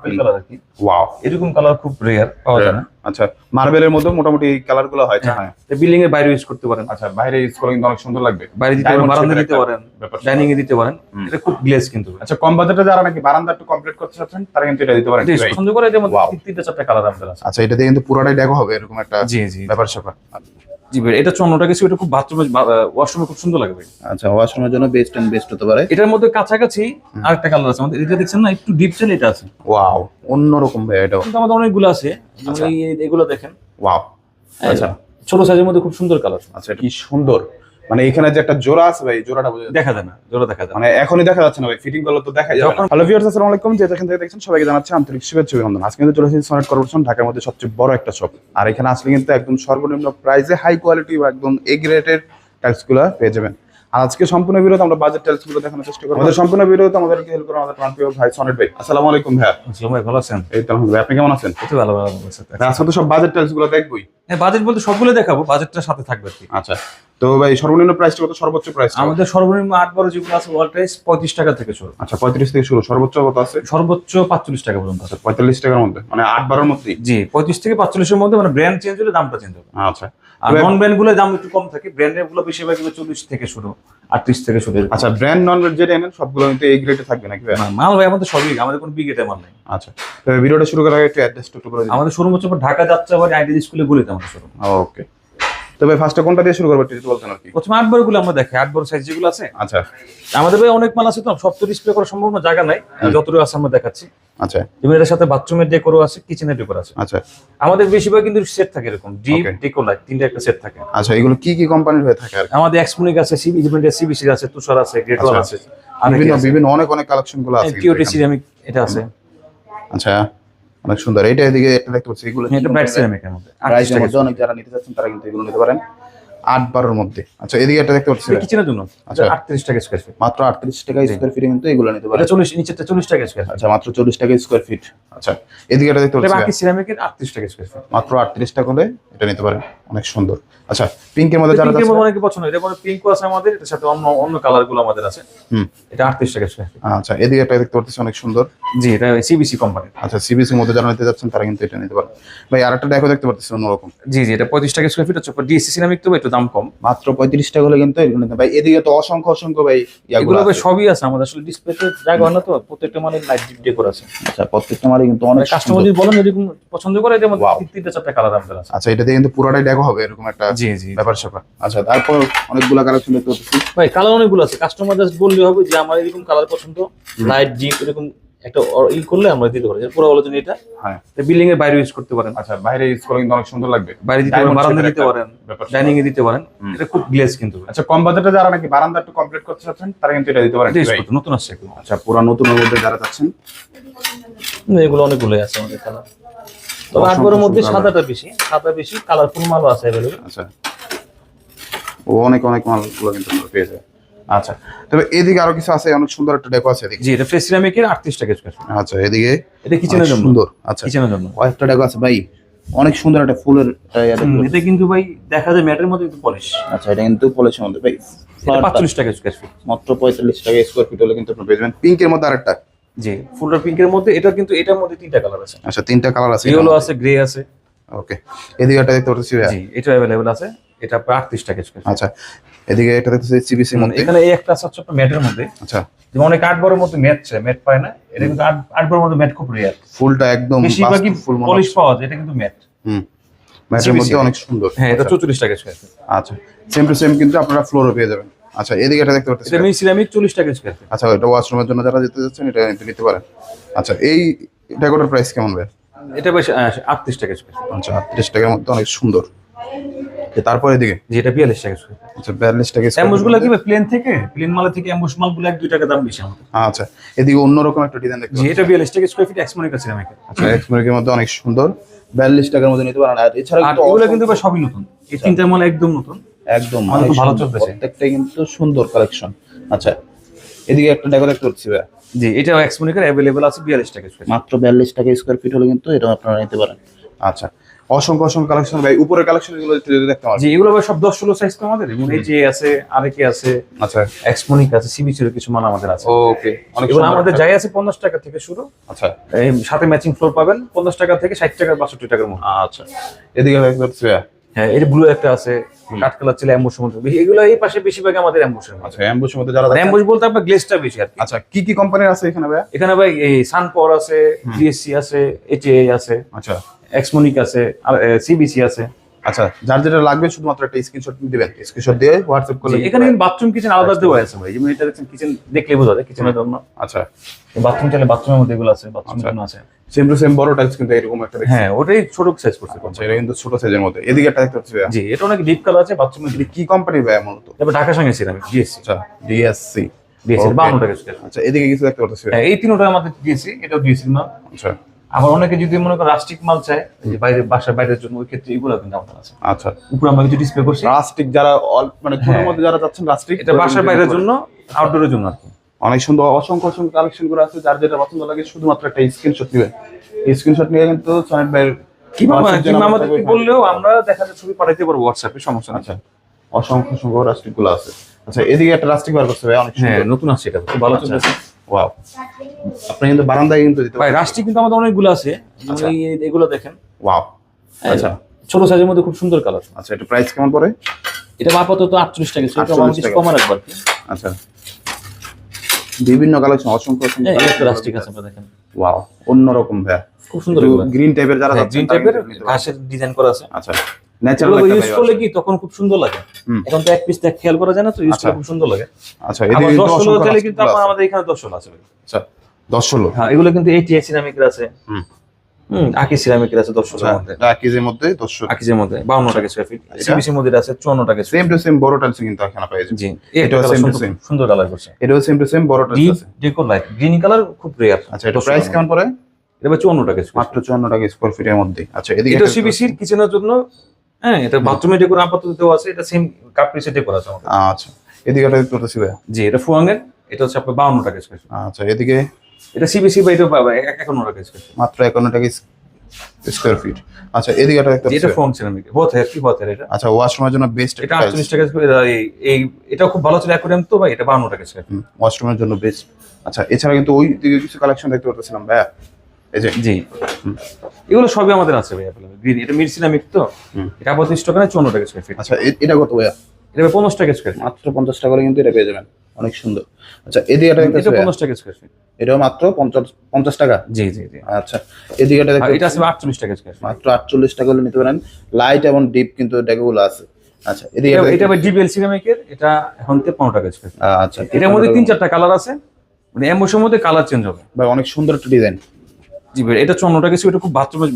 Colour আর কি। Wow এরকম কালার খুব রেয়ার পাওয়া যায় না। আচ্ছা মার্বেলের মধ্যে মোটামুটি এই কালার হয় হ্যাঁ। বিল্ডিং এর বাইরে ইউজ করতে পারেন। আচ্ছা বাইরে ইউজ করলে কিন্তু অনেক সুন্দর লাগবে। বাইরে দিতে পারেন বারান্দা দিতে পারেন ব্যাপার। ডাইনিং এ দিতে পারেন। এটা খুব গ্লেজ কিন্তু। আচ্ছা কম বাজেটে যারা নাকি বারান্দা একটু কমপ্লিট করতে চাচ্ছেন তারা কিন্তু এটা দিতে পারেন? পছন্দ করে এটার মধ্যে তিনটা চারটা কালার আচ্ছা এটা দিয়ে কিন্তু পুরোটাই ডেকো হবে এরকম একটা জি জি ব্যাপার স্যাপার জি ভাই এটা চন্দ্রটা কিছু এটা খুব বাথরুমে ওয়াশরুমে খুব সুন্দর লাগবে আচ্ছা ওয়াশরুমের জন্য বেস্ট এন্ড বেস্ট হতে পারে। এটার মধ্যে কাছাকাছি আরেকটা কালার আছে আমাদের এটা দেখছেন না একটু ডিপ এটা আছে। ওয়াও অন্যরকম ভাই এটাও। কিন্তু আমাদের অনেকগুলো আছে আচ্ছা। এগুলো দেখেন। ওয়াও আচ্ছা। ছোট সাইজের মধ্যে খুব সুন্দর কালার আচ্ছা কি সুন্দর। মানে এখানে যে একটা জোড়া আছে ভাই জোড়াটা বোঝা। দেখা যায় না জোড়া দেখা যায় মানে এখনই দেখা যাচ্ছে না ভাই ফিটিং করলে তো দেখা যাবে হ্যালো ভিউয়ার্স আসসালামু আলাইকুম। যে যেখান থেকে দেখছেন সবাইকে জানাচ্ছি আন্তরিক শুভেচ্ছা অভিনন্দন। আজকে কিন্তু চলে এসেছি সনেট কর্পোরেশন ঢাকার মধ্যে সবচেয়ে বড় একটা শপ আর এখানে আসলে কিন্তু একদম সর্বনিম্ন প্রাইসে হাই কোয়ালিটি বা একদম এ গ্রেডের টাইলসগুলো পেয়ে যাবেন। আর আজকে সম্পূর্ণ ভিডিওতে আমরা বাজেট টাইলসগুলো দেখানোর চেষ্টা করব। আমাদের সম্পূর্ণ ভিডিওতে আমাদেরকে হেল্প করে আমাদের প্রান্তীয় ভাই সনেট ভাই আসসালামু আলাইকুম ভাইয়া। আসসালাম ভাই ভালো আছেন? এই তো আলহামদুলিল্লাহ। আপনি কেমন আছেন? কত ভালো ভালো আছে। আজকে তো সব বাজেট টাইলসগুলো দেখবই। হ্যাঁ বাজেট বলতে সবগুলো দেখাবো বাজেটটার সাথে থাকবে কি। আচ্ছা। তো ভাই সর্বনিম্ন প্রাইসটা কত? সর্বোচ্চ প্রাইস আমাদের সর্বনিম্ন আট বারো যেগুলো আছে ওয়াল প্রাইস পঁয়ত্রিশ টাকা থেকে শুরু। আচ্ছা পঁয়ত্রিশ থেকে শুরু। সর্বোচ্চ কত আছে? সর্বোচ্চ পাঁচচল্লিশ টাকা পর্যন্ত আছে। পঁয়তাল্লিশ টাকার মধ্যে? মানে আট বারোর মধ্যেই? জি পঁয়ত্রিশ থেকে পাঁচচল্লিশের মধ্যে মানে ব্র্যান্ড চেঞ্জ হলে দামটা চেঞ্জ হবে। আচ্ছা। আর নন ব্র্যান্ডগুলোর দাম একটু কম থাকে ব্র্যান্ডেরগুলো বেশিরভাগ চল্লিশ থেকে শুরু আটত্রিশ থেকে শুরু। আচ্ছা ব্র্যান্ড নন যেটা এনেন সবগুলো কিন্তু এই গ্রেডে থাকবে নাকি মাল ভাই আমাদের সবই আমাদের কোনো বিগ মাল নেই। আচ্ছা ভিডিওটা শুরু করার আগে একটু অ্যাড্রেস একটু দিন। আমাদের শোরুম হচ্ছে ঢাকা যাত্রাবাড়ি আইডি স্কুলে গুলিতে আমাদের শোরুম ওকে তবে ফার্স্টে কোনটা দিয়ে শুরু করব একটু যদি বলতেন আর কি? প্রথমে আট আমরা দেখি আট বড় সাইজ যেগুলো আছে। আচ্ছা। আমাদের ভাই অনেক মাল আছে তো সব তো ডিসপ্লে করা সম্ভব না জায়গা নাই যতটুকু আছে আমরা দেখাচ্ছি। আচ্ছা। এবং এটার সাথে বাথরুমের ডেকোরও আছে কিচেনের ডেকোর আছে। আচ্ছা। আমাদের বেশিরভাগ কিন্তু সেট থাকে এরকম ডিপ ডেকোর লাইট তিনটা একটা সেট থাকে। আচ্ছা এগুলো কি কি কোম্পানির হয়ে থাকে আর আমাদের আছে সিবি সিবিসি আছে তুষার আছে গ্রেট ওয়াল আচ্ছা, আছে বিভিন্ন বিভিন্ন অনেক অনেক কালেকশনগুলো আছে কিউটি সিরামিক এটা আছে। আচ্ছা। অনেক সুন্দর। এইটা এদিকে একটা দেখতে পাচ্ছি এগুলো এটা প্রাইস মধ্যে। অনেক যারা নিতে চাচ্ছেন তারা কিন্তু এগুলো নিতে পারেন। আট বারোর মধ্যে। আচ্ছা এদিকে একটা দেখতে পাচ্ছি কিচেনের জন্য? আচ্ছা। আটত্রিশ টাকা স্কোয়ার ফিট মাত্র আটত্রিশ টাকা স্কোয়ার ফিটে কিন্তু এগুলো নিতে পারেন এটা চল্লিশ নিচেরটা চল্লিশ টাকা স্কোয়ার আচ্ছা মাত্র চল্লিশ টাকা স্কোয়ার ফিট আচ্ছা এদিকে এটা দেখতে পাচ্ছি বাকি সিরামিকের আটত্রিশ টাকা স্কোয়ার ফিট মাত্র আটত্রিশ টাকা হলে এটা নিতে পারেন অনেক সুন্দর। আচ্ছা পিঙ্কের মধ্যে যারা পিঙ্কের অনেকে পছন্দ এটা মানে পিঙ্কও আছে আমাদের এটার সাথে অন্য অন্য কালারগুলো আমাদের আছে। হুম। এটা আটত্রিশ টাকা স্কোয়ার ফিট আচ্ছা এদিকে একটা দেখতে পাচ্ছি অনেক সুন্দর। জি এটা সিবিসি কোম্পানি আচ্ছা সিবিসি মধ্যে যারা নিতে যাচ্ছেন তারা কিন্তু এটা নিতে পারে ভাই আরেকটা দেখো দেখতে পাচ্ছি অন্যরকম। জি জি এটা পঁয়ত্রিশ টাকা স্কোয়ার ফিট হচ্ছে ডিএসসি সিরামিক তো একটু দাম কম। মাত্র পঁয়ত্রিশ টাকা হলে কিন্তু এগুলো ভাই এদিকে তো অসংখ্য অসংখ্য ভাই এগুলো সবই আছে। আমাদের আসলে ডিসপ্লেতে জায়গা হয় না তো। প্রত্যেকটা মানে লাইট ডেকোর আছে। আচ্ছা প্রত্যেকটা মালই কিন্তু অনেক কাস্টমার যদি বলেন এরকম পছন্দ করে এটা মধ্যে তিনটা চারটা কালার আমাদের আছে। আচ্ছা এটা দিয়ে কিন্তু পুরোটাই দেখো হবে এরকম একটা জি জি ব্যাপার স্যাপার। আচ্ছা তারপর অনেকগুলো কালার পাচ্ছি ভাই কালার অনেকগুলো আছে। কাস্টমার জাস্ট বললে হবে যে আমার এরকম কালার পছন্দ। লাইট জিপ এরকম একটা ই করলে আমরা দিতে পারি পুরো বলে এটা হ্যাঁ। বিল্ডিং এর বাইরে ইউজ করতে পারেন। আচ্ছা বাইরে ইউজ করলে কিন্তু অনেক সুন্দর লাগবে। বাইরে দিতে পারেন বারান্দা দিতে পারেন ডাইনিং এ দিতে পারেন। এটা খুব গ্লেজ কিন্তু। আচ্ছা কম বাজেটে যারা নাকি বারান্দা একটু কমপ্লিট করতে চাচ্ছেন তারা কিন্তু এটা দিতে পারেন। নতুন আসছে আচ্ছা পুরো নতুনের মধ্যে যারা চাচ্ছেন। এগুলো অনেকগুলোই আছে আমাদের কালার তবে আটবারের মধ্যে সাদাটা বেশি সাদা বেশি কালারফুল মালও আছে অ্যাভেলেবল আচ্ছা। ও অনেক অনেক মালগুলো কিন্তু পেয়ে যায় আচ্ছা তবে এদিকে আরও কিছু আছে অনেক সুন্দর একটা ডেকো আছে এদিকে। জি এটা ফ্রেশ সিরামিকের আটত্রিশ টাকা স্কোয়ার আচ্ছা এদিকে? এটা কিচেনের জন্য। সুন্দর আচ্ছা। কিচেনের জন্য। কয়েকটা ডেকো আছে ভাই অনেক সুন্দর একটা ফুলের। এটা কিন্তু ভাই দেখা যায় ম্যাটের মধ্যে কিন্তু পলিশ। আচ্ছা এটা কিন্তু পলিশের মধ্যে ভাই। এটা পাঁচচল্লিশ টাকা স্কোয়ার ফিট মাত্র পঁয়তাল্লিশ টাকা স্কোয়ার ফিট হলে কিন্তু আপনি পেয়ে যাবেন পিঙ্কের মধ্যে আরেকটা। জি ফুলটা পিঙ্কের মধ্যে এটা কিন্তু এটার মধ্যে তিনটা কালার আছে। আচ্ছা তিনটা কালার আছে ইয়েলো আছে গ্রে আছে। ওকে এদিকে একটা দেখতে পাচ্ছি। জি এটা অ্যাভেলেবল আছে। এটা প্রায় আটত্রিশ টাকা স্কোয়ার আচ্ছা এদিকে একটা দেখতেছি সিবিসির মধ্যে। এখানে এই একটা আছে ছোট আপনার ম্যাটের মধ্যে। আচ্ছা। যেমন অনেক আট বড়ের মধ্যে ম্যাট চায় ম্যাট পায় না। এটা কিন্তু আট আট বড়ের মধ্যে ম্যাট খুব রেয়ার ফুলটা একদম বেশিরভাগই বাস্তব ফুল মনে পলিশ পাওয়া যায় এটা কিন্তু ম্যাট। হুম ম্যাটের মধ্যে অনেক সুন্দর। হ্যাঁ এটা আচ্ছা। চৌচল্লিশ টাকা স্কোয়ার ফিট আচ্ছা সেম টু সেম কিন্তু আপনারা ফ্লোরও পেয়ে যাবেন। আচ্ছা এদিকে এটা দেখতে পাচ্ছি এটা মিনি সিরামিক চল্লিশ টাকা স্কোয়ার ফিট আচ্ছা এটা ওয়াশরুমের জন্য যারা যেতে যাচ্ছেন এটা নিতে নিতে পারেন। আচ্ছা এই ডেকোরের প্রাইস কেমন ভাই? এটা বেশ আটত্রিশ টাকা স্কোয়ার ফিট আচ্ছা আটত্রিশ টাকার মধ্যে অনেক সুন্দর। তারপরে এদিকে? জি এটা বিয়াল্লিশ টাকা স্কোয়ার আচ্ছা বিয়াল্লিশ টাকা square অ্যাম্বুস feet গুলো কি প্লেন থেকে? প্লেন মালে থেকে অ্যাম্বুস মালগুলো এক দুই টাকা দাম বেশি আমাদের। আচ্ছা এদিকে অন্যরকম একটা ডিজাইন দেখতে জি এটা বিয়াল্লিশ টাকা স্কোয়ার ফিট এক্সমনিকা সিরামিকের আচ্ছা এক্সমেরিকের মধ্যে অনেক সুন্দর। বিয়াল্লিশ টাকার মধ্যে নিতে পারেন। আর এছাড়া কিন্তু এগুলো কিন্তু সবই নতুন। এই তিনটা মাল একদম নতুন। একদম ভালো চলতেছে। প্রত্যেকটাই কিন্তু সুন্দর কালেকশন আচ্ছা এদিকে একটা ডেকো দেখতে পাচ্ছি ভাই জি এটা এক্সমনিকার অ্যাভেলেবল আছে বিয়াল্লিশ টাকা স্কোয়ার মাত্র বিয়াল্লিশ টাকা স্কোয়ার ফিট হলে কিন্তু এটা আপনারা নিতে পারেন। আচ্ছা অসংখ্য অসংখ্য কালেকশন ভাই উপরের কালেকশনগুলো যদি দেখতে পারি জি এগুলো ভাই সব দশ ষোলো সাইজ তো আমাদের। এবং এই যে আছে আরেকে আছে আচ্ছা। এক্সমোনিক আছে সিবিসির কিছু মাল আমাদের আছে। ওকে অনেক সুন্দর আমাদের যাই আছে পঞ্চাশ টাকা থেকে শুরু। আচ্ছা। এই সাথে ম্যাচিং ফ্লোর পাবেন পঞ্চাশ টাকা থেকে ষাট টাকা বাষট্টি টাকার মধ্যে আচ্ছা। এদিকে। হ্যাঁ এর ব্লু একটা আছে কাঠ কালার ছিল মধ্যে এগুলো এই পাশে বেশিরভাগ আমাদের মধ্যে আচ্ছা মধ্যে যারা দেখেন- অ্যাম্বুস বলতে আপনার গ্লেসটা বেশি আর আচ্ছা কি কি কোম্পানির আছে এখানে ভাই এখানে ভাই এই সানপাওয়ার আছে ডিএসসি আছে এইচএ আছে আচ্ছা। এক্সমনিক আছে আর সিবিসি আছে। আচ্ছা যার যেটা লাগবে শুধুমাত্র একটা স্ক্রিনশট দিবেন। স্ক্রিনশট দিয়ে হোয়াটসঅ্যাপ করলে এখানে বাথরুম কিচেন আলাদা দেওয়া আছে ভাই। যেমন এটা দেখছেন কিচেন দেখলে বোঝা যায় কিচেনের জন্য। আচ্ছা। বাথরুম চাইলে বাথরুমের মধ্যে এগুলো আছে বাথরুম আচ্ছা। জন্য আছে। সেম টু সেম বড় টাইলস কিন্তু এরকম একটা হ্যাঁ ওটাই ছোট সাইজ করছে আচ্ছা এটা কিন্তু ছোট সাইজের মধ্যে। এদিকে একটা দেখতে পাচ্ছি জি এটা অনেক ডিপ কালার আছে বাথরুমের এটা কি কোম্পানির ভাইয়া মূলত? তারপর ঢাকা সঙ্গে সিরামিক ডিএসসি আচ্ছা D S C D S C Okay. বাউন্ন টাকা আচ্ছা এদিকে কিছু দেখতে পাচ্ছি হ্যাঁ এই তিনটা আমাদের দিয়েছি এটাও দিয়েছি মাল আচ্ছা। আবার অনেকে যদি মনে করেন রাস্টিক মাল চায় যে বাইরে বাসার বাইরের জন্য ওই ক্ষেত্রে এগুলো কিন্তু আমাদের আছে। আচ্ছা। উপরে আমরা কিছু ডিসপ্লে করছি। রাস্টিক যারা মানে কোনের মধ্যে যারা যাচ্ছেন রাস্টিক এটা বাসার বাইরের জন্য আউটডোরের জন্য আর কি। অনেক সুন্দর অসংখ্য অসংখ্য কালেকশন করে আছে যার যেটা পছন্দ লাগে শুধুমাত্র একটা স্ক্রিনশট নেবেন। এই স্ক্রিনশট নিয়ে কিন্তু সনেট ভাইয়ের। বললেও আমরা দেখা যায় ছবি পাঠাইতে পারব হোয়াটসঅ্যাপে সমস্যা নেই। আচ্ছা। অসংখ্য অসংখ্য রাস্টিকগুলো আছে। আচ্ছা এদিকে একটা রাস্টিক বার করছে ভাই অনেক হ্যাঁ সুন্দর। নতুন আসছে এটা খুব ভালো চলতেছে। ওয়াও আপনি কিন্তু বারান্দায় কিন্তু দিতে ভাই পারেন রাষ্ট্রিক কিন্তু আমাদের অনেকগুলো আছে। আচ্ছা। এই- এগুলো দেখেন। ওয়াও আচ্ছা। ছোট সাইজের মধ্যে খুব সুন্দর কালার আচ্ছা এটা প্রাইস কেমন পড়ে? এটা আপাতত আটচল্লিশ টাকা ছিল 48 টাকা। কমা রাখব আর আচ্ছা। বিভিন্ন কালেকশন অসংখ্য অসংখ্য হ্যাঁ, রাষ্ট্রিক আছে আপনারা দেখেন। ওয়াও অন্যরকম ভাই খুব সুন্দর। গ্রিন টাইপের যারা হ্যাঁ, গ্রিন টাইপের নিতে পারেন। ঘাসের ডিজাইন করা আছে। আচ্ছা। ন্যাচারাল ইউজ করলে কি তখন খুব সুন্দর লাগে। এখন তো এক পিস খেয়াল করা যায় না তো ইউজ আচ্ছা। করলে খুব সুন্দর লাগে। আচ্ছা এদিকে কিন্তু দশ ষোলো অসংখ্য কিন্তু আপনার আমাদের এখানে দশ ষোলো আছে। আচ্ছা দশ ষোলো। হ্যাঁ এগুলো কিন্তু এইটি সিরামিকের আছে। হুম। আকি সিরামিকের আছে দশ আচ্ছা ষোলোর মধ্যে। এটা মধ্যে দশ আকিজের মধ্যে বাউন্ন টাকা স্কোয়ার ফিট? সিবিসির মধ্যে আছে চুয়ান্ন টাকা সেম টু সেম বড় টাইলস কিন্তু এখানে পেয়ে জি এটা same to সুন্দর সুন্দর কালার করছে। এটাও সেম টু সেম বড় টাইলস আছে। ডেকোর লাইট গ্রিন কালার খুব রেয়ার আচ্ছা এটা প্রাইস কেমন পড়ে? এটা চুয়ান্ন টাকা মাত্র চুয়ান্ন টাকা স্কোয়ার ফিটের মধ্যে। আচ্ছা এদিকে এটা সিবিসির কিচেনের জন্য হ্যাঁ এটা বাথরুমে ডেকোর আপাতত দেওয়া আছে এটা সেম কাপড়িসে ডেকোর আছে আমাদের। আচ্ছা এদিকে ভাই জি এটা ফুয়াঙ্গের এটা হচ্ছে আপনার বাউন্ন টাকা স্কোয়ার আচ্ছা এদিকে? এটা সিবিসি বা এটা পাবা একান্ন টাকা স্কোয়ার মাত্র একান্ন টাকা স্কোয়ার ফিট আচ্ছা এদিকে একটা এটা সিরামিক বহুত বহুত আচ্ছা ওয়াশরুমের জন্য বেস্ট এটা টাকা এই- এটা খুব ভালো ছিল অ্যাকোরিয়াম তো ভাই এটা বাউন্ন টাকা স্কোয়ার ওয়াশরুমের জন্য বেস্ট আচ্ছা এছাড়া কিন্তু ওই দিকে কিছু কালেকশন দেখতে পাচ্ছিলাম ভাই এই যে। জি। এগুলো সবই আমাদের আছে ভাই গ্রিন এটা মির সিরামিক তো। এটা পঁচিশ টাকা না চুয়ান্ন টাকা স্কোয়ার ফিট আচ্ছা এটা কত ভাইয়া? এটা পঞ্চাশ টাকা স্কোয়ার মাত্র পঞ্চাশ টাকা করে কিন্তু এটা পেয়ে যাবেন। অনেক সুন্দর। আচ্ছা এদিকে এটা পঞ্চাশ টাকা স্কোয়ার ফিট এটাও মাত্র পঞ্চাশ টাকা? জি জি জি। আচ্ছা এদিকে এটা আছে আটচল্লিশ টাকা স্কোয়ার মাত্র আটচল্লিশ টাকা হলে নিতে পারেন। লাইট এবং ডিপ কিন্তু ডেকোগুলো আছে। আচ্ছা এদিকে এটা এটা ভাই ডিবিএল সিরামিকের এটা এখন তেপ্পান্ন টাকা স্কোয়ার আচ্ছা এটার মধ্যে তিন চারটা কালার আছে। মানে এমবসের মধ্যে কালার চেঞ্জ হবে। ভাই অনেক সুন্দর একটা ডিজাইন জি ভাই এটা খুব বাথরুমে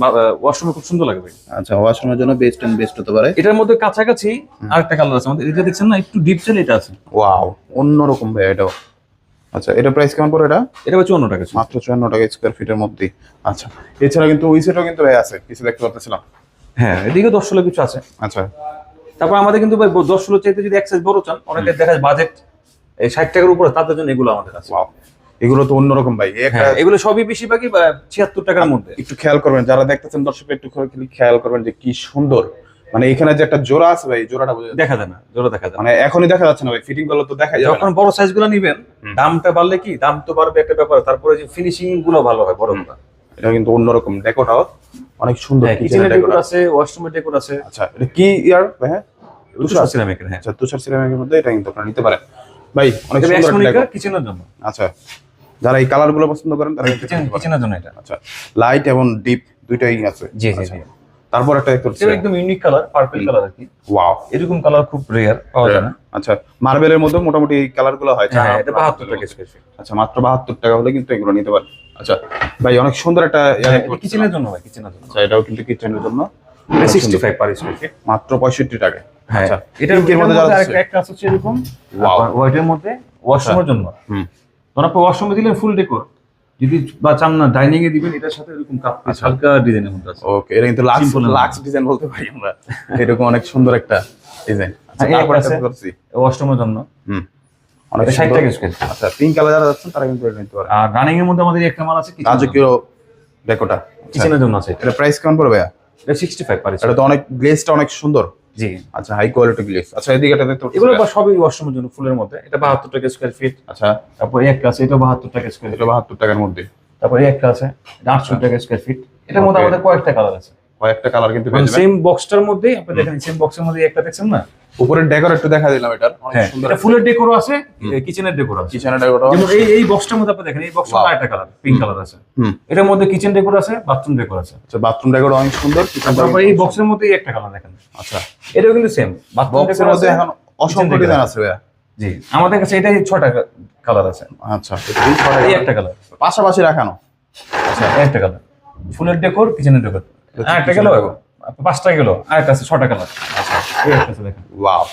ওয়াশরুমে খুব সুন্দর লাগে ভাই আচ্ছা ওয়াশরুমের জন্য বেস্ট এন্ড বেস্ট হতে পারে। এটার মধ্যে কাছাকাছি আরেকটা কালার আছে আমাদের এটা দেখছেন না একটু ডিপ চাল এটা আছে। ওয়াও অন্যরকম ভাই এটাও। আচ্ছা এটা প্রাইস কেমন পড়ে এটা? এটা চুয়ান্ন টাকা। মাত্র চুয়ান্ন টাকা স্কোয়ার ফিটের মধ্যে আচ্ছা এছাড়া কিন্তু ওই সেটও কিন্তু ভাই আছে কিছু দেখতে পাচ্ছিলাম হ্যাঁ এদিকে দশ ষোলো কিছু আছে। আচ্ছা। তারপর আমাদের কিন্তু ভাই দশ ষোলো চাইতে যদি এক বড় চান অনেকে দেখা যায় বাজেট এই ষাট টাকার উপরে তাদের জন্য এগুলো আমাদের আছে। এগুলো তো অন্যরকম ভাই। হ্যাঁ এগুলো সবই বেশিরভাগই ছিয়াত্তর টাকার মধ্যে। একটু খেয়াল করবেন যারা দেখতেছেন দর্শক একটু খেয়াল করবেন যে কি সুন্দর। মানে এখানে যে একটা জোড়া আছে ভাই জোড়াটা দেখা যায় না জোড়া দেখা যায় মানে এখনই দেখা যাচ্ছে না ভাই ফিটিংগুলো তো দেখা যাবে যখন বড় সাইজগুলো নিবেন দামটা বাড়লে কি দাম তো বাড়বে একটা ব্যাপার তারপরে যে ফিনিশিংগুলো ভালো হয় বড়গুলো এটা কিন্তু অন্যরকম ডেকোটাও অনেক সুন্দর হ্যাঁ কিচেনের কিচেনের ডেকোর আছে ওয়াশরুমের ডেকোর আছে। আচ্ছা এটা কি ইয়ার হ্যাঁ? তুষার সিরামিকের হ্যাঁ। আচ্ছা তুষার সিরামিকের মধ্যে এটা কিন্তু আপনারা নিতে পারেন। ভাই অনেক সুন্দর একটা কিচেনের জন্য। আচ্ছা। যারা এই কালারগুলো পছন্দ করেন তারা কিচেনের জন্য এটা। আচ্ছা লাইট এবং ডিপ দুইটাই আছে। জি জি আচ্ছা। জি। তারপর একটা দেখতে পাচ্ছি একদম ইউনিক কালার পার্পল কালার আর কি। ওয়াও এরকম কালার খুব রেয়ার পাওয়া যায় না। আচ্ছা মার্বেলের মধ্যে মোটামুটি এই কালারগুলো হয়। হ্যাঁ এটা বাহাত্তর টাকা স্কোয়ার আচ্ছা মাত্র বাহাত্তর টাকা হলে কিন্তু এগুলো নিতে পারেন। আচ্ছা ভাই অনেক সুন্দর একটা পাচ্ছি। কিচেনের জন্য ভাই কিচেনের জন্য। আচ্ছা এটাও কিন্তু কিচেনের জন্য। Sixty five per square feet মাত্র পঁয়ষট্টি টাকা। হ্যাঁ আচ্ছা এটার মধ্যে যারা আছে। এরকম. হোয়াইটের মধ্যে ওয়াশরুমের জন্য। হুম। ধর আপনি ওয়াশরুমে দিলেন ফুল ডেকোর যদি বা চান না ডাইনিং এ দিবেন এটার সাথে এরকম কাপ। হালকা ডিজাইনের মধ্যে আছে। ওকে এটা কিন্তু লাক্স লাক্স ডিজাইন বলতে পারি আমরা। এরকম অনেক সুন্দর একটা ডিজাইন আচ্ছা হ্যাঁ, তারপর একটা একটা আছে। করছি। ওয়াশরুমের জন্য। হুম। অনেক ষাট। টাকা আচ্ছা পিঙ্ক কালার যারা যাচ্ছেন তারা কিন্তু নিতে পারে আর রানিং এর মধ্যে আমাদের একটা মাল আছে রাজকীয় ডেকোটা কিচেনের জন্য আছে। এটা প্রাইস কেমন পড়বে ভাইয়া? এটা সিক্সটি ফাইভ পারি এটা তো অনেক গ্লেজটা অনেক সুন্দর। জি। আচ্ছা হাই কোয়ালিটি গ্লেস আচ্ছা এদিকে এটা দেখতে এগুলো সবই ওয়াশরুমের জন্য ফুলের মধ্যে। এটা বাহাত্তর টাকা স্কোয়ার ফিট আচ্ছা। তারপর এই একটা আছে এটা বাহাত্তর টাকা স্কোয়ার এটা বাহাত্তর টাকার মধ্যে। তারপর এই একটা আছে এটা আটশো টাকা স্কোয়ার ফিট এটার মধ্যে Okay. আমাদের কয়েকটা কালার আছে। কয়েকটা কালার কিন্তু সেম বক্সটার মধ্যেই আপনি দেখেন সেম বক্সের মধ্যে একটা দেখছেন না? উপরের ডেকোর একটু দেখা দিলাম এটা অনেক হ্যাঁ সুন্দর এটা ফুলের ডেকোরও আছে কিচেনের ডেকোর আছে। কিচেন ডেকোর যেমন এই এই বক্সটার মধ্যে আপনি দেখেন এই বক্সটার Wow. আরেকটা কালার পিঙ্ক কালার আছে। এটার মধ্যে কিচেন ডেকোর আছে বাথরুম ডেকোর আছে। আচ্ছা বাথরুম ডেকোর অনেক সুন্দর তারপর এই বক্সের মধ্যে একটা কালার দেখেন। আচ্ছা। এটাও কিন্তু সেম বাথরুম ডেকোর আছে এখন অসংখ্য ডিজাইন আছে। ভাইয়া। জি আমাদের কাছে এটাই ছটা কালার আছে। আচ্ছা এই একটা কালার পাশাপাশি রাখানো। আচ্ছা একটা কালার ফুলের ডেকোর কিচেনের ডেকোর একটা গেল পাঁচটা গেল আর আছে ছটা কালার। আচ্ছা। এই একটা আছে দেখেন। ওয়াও।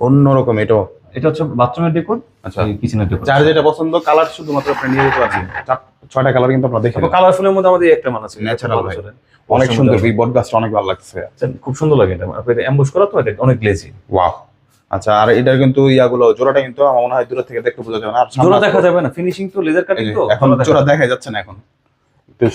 অন্যরকম এটাও। এটা হচ্ছে বাথরুমের ডেকোর আচ্ছা। কিচেনের ডেকোর। যার যেটা পছন্দ কালার শুধুমাত্র আপনি নিয়ে যেতে পারছেন। ছয়টা কালার কিন্তু আপনারা দেখে কালারফুলের মধ্যে আমাদের একটা মান আছে। ন্যাচারাল ভাই। অনেক সুন্দর। এই বট গাছটা অনেক ভালো লাগছে আচ্ছা, খুব সুন্দর লাগে এটা। আপনি এমবুশ করা তো এটা অনেক গ্লেজি ওয়াও। আচ্ছা আর এটার কিন্তু ইয়াগুলো জোড়াটা কিন্তু আমার মনে হয় দূর থেকে দেখতে বোঝা যাবে না। আর জোড়া দেখা যাবে না। ফিনিশিং তো লেজার কাটিং তো এখন জোড়া দেখা যাচ্ছে না এখন।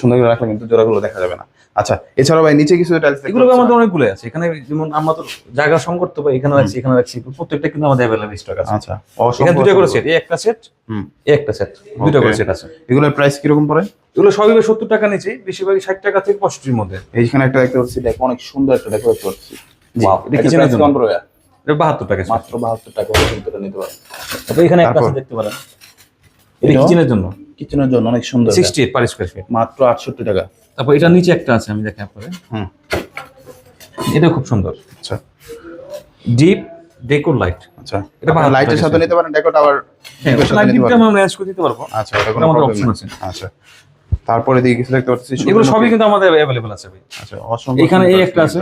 সুন্দর করে রাখলে কিন্তু জোড়াগুলো দেখা যাবে না। আচ্ছা এছাড়াও ভাই নিচে কিছু টাইলস এগুলো আমাদের অনেকগুলো আছে। এখানে যেমন আমরা তো জায়গা সংকট তো এখানে রাখছি এখানে রাখছি প্রত্যেকটা কিন্তু আমাদের অ্যাভেলেবল স্টক আছে। আচ্ছা এখানে দুটো করে সেট এই একটা সেট হুম। এই একটা সেট দুটো করে সেট আছে। এগুলোর প্রাইস কীরকম পড়ে? এগুলো সবই সত্তর টাকা নিচে বেশিরভাগই ষাট টাকা থেকে পঁয়ষট্টির মধ্যে। এইখানে একটা দেখতে পাচ্ছি দেখ অনেক সুন্দর একটা দেখতে পাচ্ছি Wow, এটা কিচেনের জন্য। এটা বাহাত্তর টাকা মাত্র বাহাত্তর টাকা হলে কিন্তু নিতে পারেন। তারপর এখানে একটা আছে দেখতে পারেন। এটা কিচেনের জন্য? কিচেনের জন্য অনেক সুন্দর এটা। Sixty eight per square feet মাত্র আটষট্টি টাকা। তারপর এটা নিচে একটা আছে আমি দেখে আপনাদের। হুম। এটা খুব সুন্দর। আচ্ছা। ডিপ ডেকোর লাইট আচ্ছা। এটা লাইটের সাথে নিতে পারেন ডেকোটা আবার হ্যাঁ সাথে লাইট নিতে ডিপটা পারেন। আমরা করে দিতে পারব। আচ্ছা এটা কোনো প্রবলেম আছে। আচ্ছা। তারপরে দিকে কিছু দেখতে পাচ্ছি এগুলো সবই কিন্তু আমাদের অ্যাভেলেবল আছে ভাই। আচ্ছা অসংখ্য এখানে এই একটা আছে।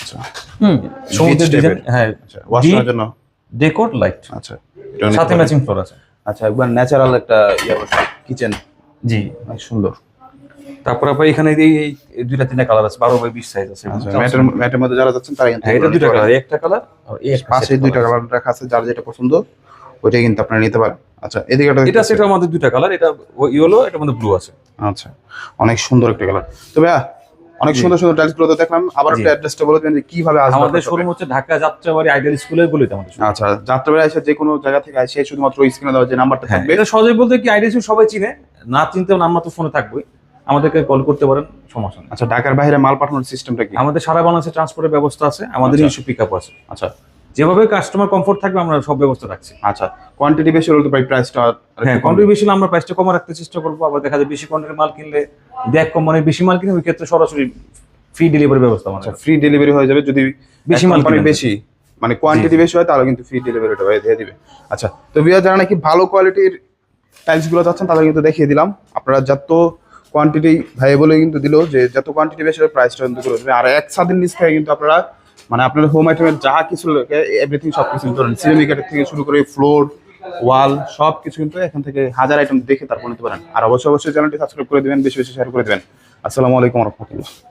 আচ্ছা হুম। সমুদ্রের ডিজাইন হ্যাঁ আচ্ছা ওয়াশ করার জন্য। ডেকোর লাইট আচ্ছা সাথে ম্যাচিং ফ্লোর আছে। আচ্ছা একবার ন্যাচারাল একটা ইয়ে কিচেন জি। অনেক সুন্দর। তারপর আবার এখানে এই এই দুইটা তিনটা কালার আছে বারো বাই বিশ সাইজ আছে আচ্ছা ম্যাটের ম্যাটের মধ্যে যারা যাচ্ছেন তারা হ্যাঁ এটা দুইটা কালার একটা কালার আর এই পাশে দুইটা কালার রাখা আছে যার যেটা পছন্দ ওইটাই কিন্তু আপনারা নিতে পারেন। আচ্ছা এদিকে একটা এটা দেখতে সেটা আমাদের দুইটা কালার এটা ইয়েলো এটা আমাদের ব্লু আছে। আচ্ছা অনেক সুন্দর একটা কালার তো ভাইয়া অনেক সুন্দর সুন্দর টাইলসগুলো তো দেখলাম। আবার একটা অ্যাড্রেসটা বলে দেবেন যে কীভাবে আসবে আমাদের শোরুম হচ্ছে ঢাকা যাত্রাবাড়ি আইডিয়াল স্কুলের গলিতে আমাদের। আচ্ছা যাত্রাবাড়ী এসে যে কোনো জায়গা থেকে আসে শুধুমাত্র স্ক্রিনে দেওয়া যে নাম্বারটা হ্যাঁ থাকবে। এটা সহজে বলতে কি আইডিয়াল স্কুল সবাই চিনে? না চিনতেও নাম্বার তো ফোনে থাকবে আমাদেরকে কল করতে পারেন সমস্যা নেই। আচ্ছা ঢাকার বাইরে মাল পাঠানোর সিস্টেমটা কি? আমাদের সারা বাংলাদেশে ট্রান্সপোর্টের ব্যবস্থা আছে আমাদের আচ্ছা। ইস্যু পিক আপ আছে। আচ্ছা। যেভাবে কাস্টমার কমফোর্ট থাকবে আমরা সব ব্যবস্থা রাখছি। আচ্ছা কোয়ান্টিটি বেশি হলে তো ভাই প্রাইসটা হ্যাঁ কোয়ান্টিটি বেশি হলে আমরা প্রাইসটা কমে রাখতে চেষ্টা করব। আবার দেখা যায় বেশি কোয়ান্টিটির মাল কিনলে দেখ কম মানে বেশি মাল কিনে ওই ক্ষেত্রে সরাসরি ফ্রি ডেলিভারি ব্যবস্থা আচ্ছা ফ্রি ডেলিভারি হয়ে যাবে যদি বেশি মাল কিনেন। বেশি মানে কোয়ান্টিটি বেশি হয় তাহলে কিন্তু ফ্রি ডেলিভারিটা ভাই দিয়ে দিবে। আচ্ছা তো ভিউয়ার যারা নাকি ভালো কোয়ালিটির টাইলসগুলো চাচ্ছেন তাদের কিন্তু দেখিয়ে দিলাম। আপনারা যত কোয়ান্টিটি ভাই বলে কিন্তু দিলো যে যত কোয়ান্টিটি বেশি হবে প্রাইসটা কিন্তু করে দেবে। আর এক স্বাধীন নিচ থেকে কিন্তু আপনারা মানে আপনার হোম আইটেমের যা কিছু এভরিথিং সব কিছু ধরেন সিরামিকের থেকে শুরু করে ফ্লোর ওয়াল সব কিছু কিন্তু এখান থেকে হাজার আইটেম দেখে তারপর নিতে পারেন। আর অবশ্যই অবশ্যই চ্যানেলটি সাবস্ক্রাইব করে দেবেন, বেশি বেশি শেয়ার করে দেবেন। আসসালামু আলাইকুম রহমতুল্লাহ।